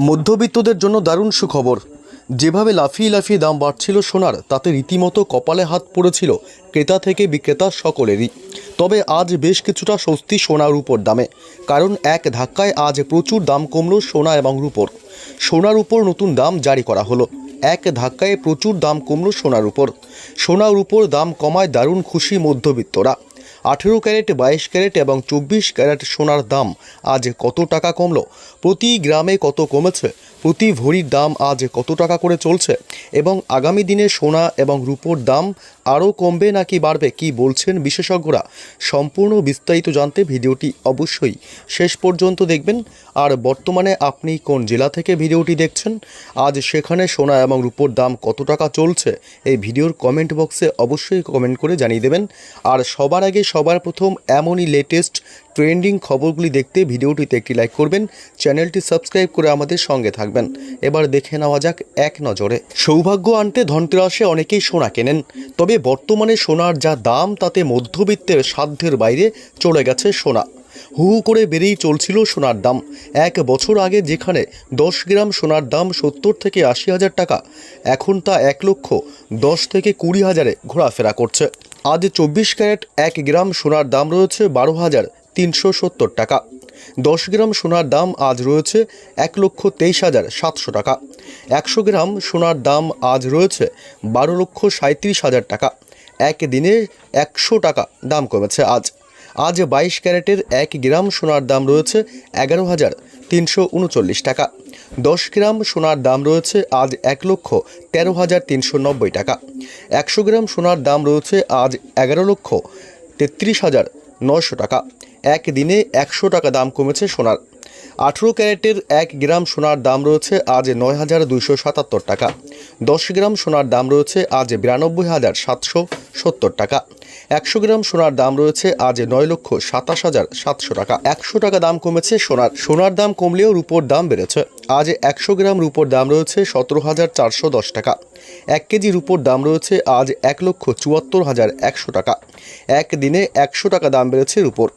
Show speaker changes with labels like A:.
A: মধ্যবিত্তদের জন্য দারুণ সুখবর। যেভাবে লাফিয়ে লাফিয়ে দাম বাড়ছিল সোনার, তাতে রীতিমতো কপালে হাত পড়েছিল ক্রেতা থেকে বিক্রেতা সকলেরই। তবে আজ বেশ কিছুটা স্বস্তি সোনার উপর দামে, কারণ এক ধাক্কায় আজ প্রচুর দাম কমল সোনা এবং রূপোর। সোনার উপর নতুন দাম জারি করা হলো। এক ধাক্কায় প্রচুর দাম কমল সোনার উপর। সোনার উপর দাম কমায় দারুণ খুশি মধ্যবিত্তরা। আঠেরো ক্যারেট, বাইশ ক্যারেট এবং চব্বিশ ক্যারেট সোনার দাম আজ কত টাকা কমলো? প্রতি গ্রামে কত কমেছে? প্রতি ভরির দাম আজ কত টাকা করে চলছে? এবং আগামী দিনে সোনা এবং রূপোর দাম আরও কমবে নাকি বাড়বে? কি বলছেন বিশেষজ্ঞরা? সম্পূর্ণ বিস্তারিত জানতে ভিডিওটি অবশ্যই শেষ পর্যন্ত দেখবেন। আর বর্তমানে আপনি কোন জেলা থেকে ভিডিওটি দেখছেন? আজ সেখানে সোনা এবং রূপোর দাম কত টাকা চলছে? এই ভিডিওর কমেন্ট বক্সে অবশ্যই কমেন্ট করে জানিয়ে দেবেন। আর সবার আগে সবার প্রথম এমনই লেটেস্ট ট্রেন্ডিং খবরগুলি দেখতে ভিডিওটিতে একটি লাইক করবেন, চ্যানেলটি সাবস্ক্রাইব করে আমাদের সঙ্গে থাকবেন। এবার দেখে নেওয়া যাক এক নজরে। সৌভাগ্য আনতে ধনতেরাসে অনেকেই সোনা কেনেন, তবে বর্তমানে সোনার যা দাম, তাতে মধ্যবিত্তের সাধ্যের বাইরে চলে গেছে সোনা। হু হু করে বেড়েই চলছিল সোনার দাম। এক বছর আগে যেখানে দশ গ্রাম সোনার দাম সত্তর থেকে আশি হাজার টাকা, এখন তা এক লক্ষ দশ থেকে কুড়ি হাজারে ঘোরাফেরা করছে। আজ চব্বিশ ক্যারেট এক গ্রাম সোনার দাম রয়েছে বারো হাজার তিনশো সত্তর টাকা। দশ গ্রাম সোনার দাম আজ রয়েছে এক লক্ষ তেইশ হাজার সাতশো টাকা। একশো গ্রাম সোনার দাম আজ রয়েছে বারো লক্ষ সাঁত্রিশ হাজার টাকা। এক দিনে একশো টাকা দাম কমেছে আজ। আজ বাইশ ক্যারেটের এক গ্রাম সোনার দাম রয়েছে এগারো হাজার তিনশো উনচল্লিশ টাকা। দশ গ্রাম সোনার দাম রয়েছে আজ এক লক্ষ তেরো হাজার তিনশো নব্বই টাকা। একশো গ্রাম সোনার দাম রয়েছে আজ এগারো লক্ষ তেত্রিশ হাজার নশো টাকা। এক দিনে একশো টাকা দাম কমেছে সোনার। আঠেরো ক্যারেটের এক গ্রাম সোনার দাম রয়েছে আজ নয় হাজার দুইশো সাতাত্তর টাকা। দশ গ্রাম সোনার দাম রয়েছে আজ বিরানব্বই হাজার সাতশো সত্তর টাকা। একশো গ্রাম সোনার দাম রয়েছে আজ নয় লক্ষ সাতাশ হাজার সাতশো টাকা। একশো টাকা দাম কমেছে সোনার। সোনার দাম কমলেও রূপোর দাম বেড়েছে। আজ একশো গ্রাম রূপোর দাম রয়েছে সতেরো হাজার চারশো দশ টাকা। এক কেজি রূপোর দাম রয়েছে আজ এক লক্ষ চুয়াত্তর হাজার একশো টাকা। এক দিনে একশো টাকা দাম বেড়েছে রূপোর।